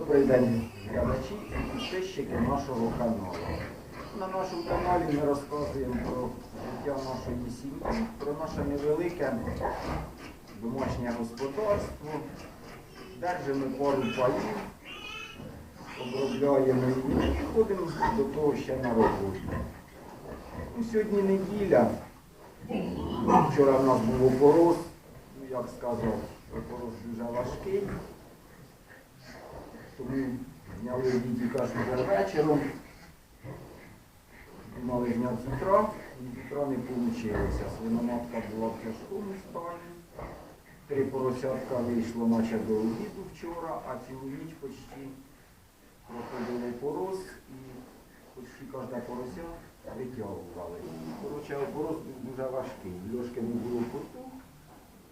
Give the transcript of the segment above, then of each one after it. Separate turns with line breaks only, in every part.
Добрий день, глядачі і підписчики нашого каналу. На нашому каналі ми розказуємо про життя нашої сім'ї, про наше невелике домашнє господарство. Держимо пару паїв, обробляємо її і ходимо до того ще на роботу. Ну, сьогодні неділя. Вчора в нас був опорос, ну як сказав, опорос дуже важкий. Тому зняли відео кожного вечором. Мали з утра, і не вийшло. Свиноматка була в тяжкому стані. Три поросятка вийшло наче до обіду вчора, а цілу ніч почти проходили порос і почти кожне порося витягували. Коротше, порос був дуже важкий. Льошки не було куту.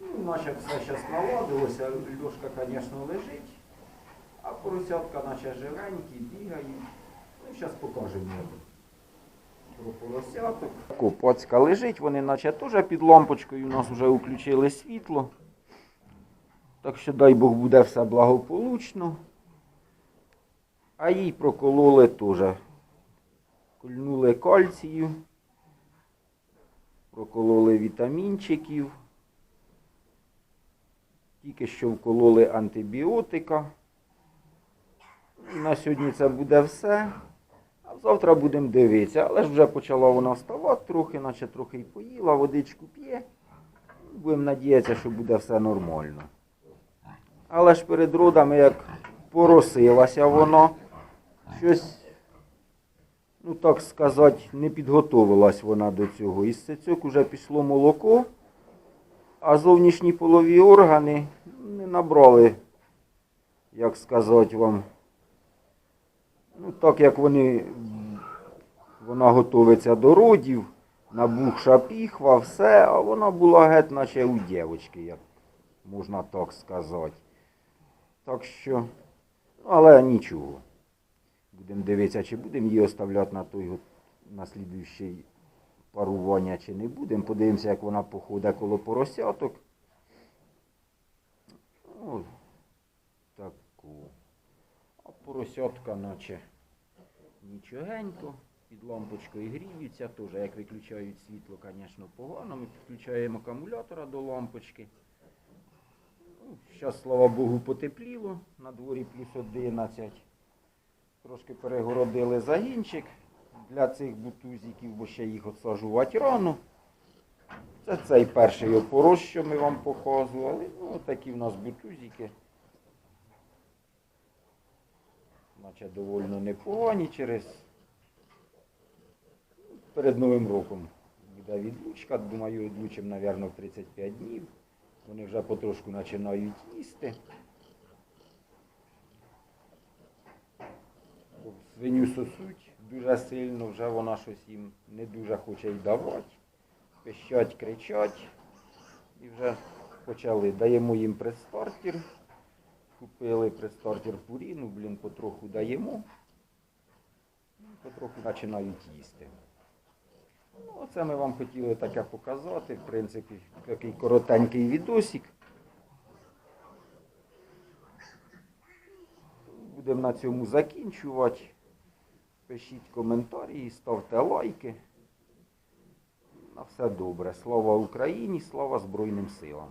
Ну, наче все зараз наладилося. Льошка, звісно, лежить. А поросятка наче живенькі, бігають. Ну, зараз покажемо про поросяток. Копацька лежить, вони наче теж під лампочкою, у нас вже включили світло. Так що дай Бог буде все благополучно. А їй прокололи теж. Кольнули кальцію, прокололи вітамінчиків. Тільки що вкололи антибіотика. І на сьогодні це буде все. А завтра будемо дивитися. Але ж вже почала вона вставати трохи, наче трохи й поїла, водичку п'є. Будемо надіятися, що буде все нормально. Але ж перед родами, як поросилася воно, щось, ну так сказати, не підготовилась вона до цього. Із цицьок уже пішло молоко, а зовнішні полові органи не набрали, як сказати вам. Ну, так як вони, вона готується до родів, набухша піхва, все, а вона була геть, наче у дівчинки, як можна так сказати. Так що, але нічого. Будемо дивитися, чи будемо її оставляти на той на слідуючий парування, чи не будемо. Подивимося, як вона походить коло поросяток. Поросятка наче нічогенько. Під лампочкою гріються, теж як виключають світло, звісно, погано. Ми підключаємо акумулятора до лампочки. Ну, Зараз, слава Богу, потепліло. На дворі плюс 11. Трошки перегородили загінчик для цих бутузиків, бо ще їх отсаджувати рано. Це цей перший опорос, що ми вам показували. Ну, такі в нас бутузики. Наче довольно непогані через перед Новим роком буде відлучка. Думаю, відлучимо, мабуть, в 35 днів. Вони вже потрошку починають їсти. Свиню сосуть дуже сильно, вже вона щось їм не дуже хоче й давати. Пищать, кричать. І вже почали. Даємо їм престартер. Купили престартер пуріну, блін, потроху даємо. Потроху починають їсти. Ну, оце ми вам хотіли таке показати. В принципі, такий коротенький відосик. Будемо на цьому закінчувати. Пишіть коментарі, ставте лайки. На все добре. Слава Україні, слава Збройним силам.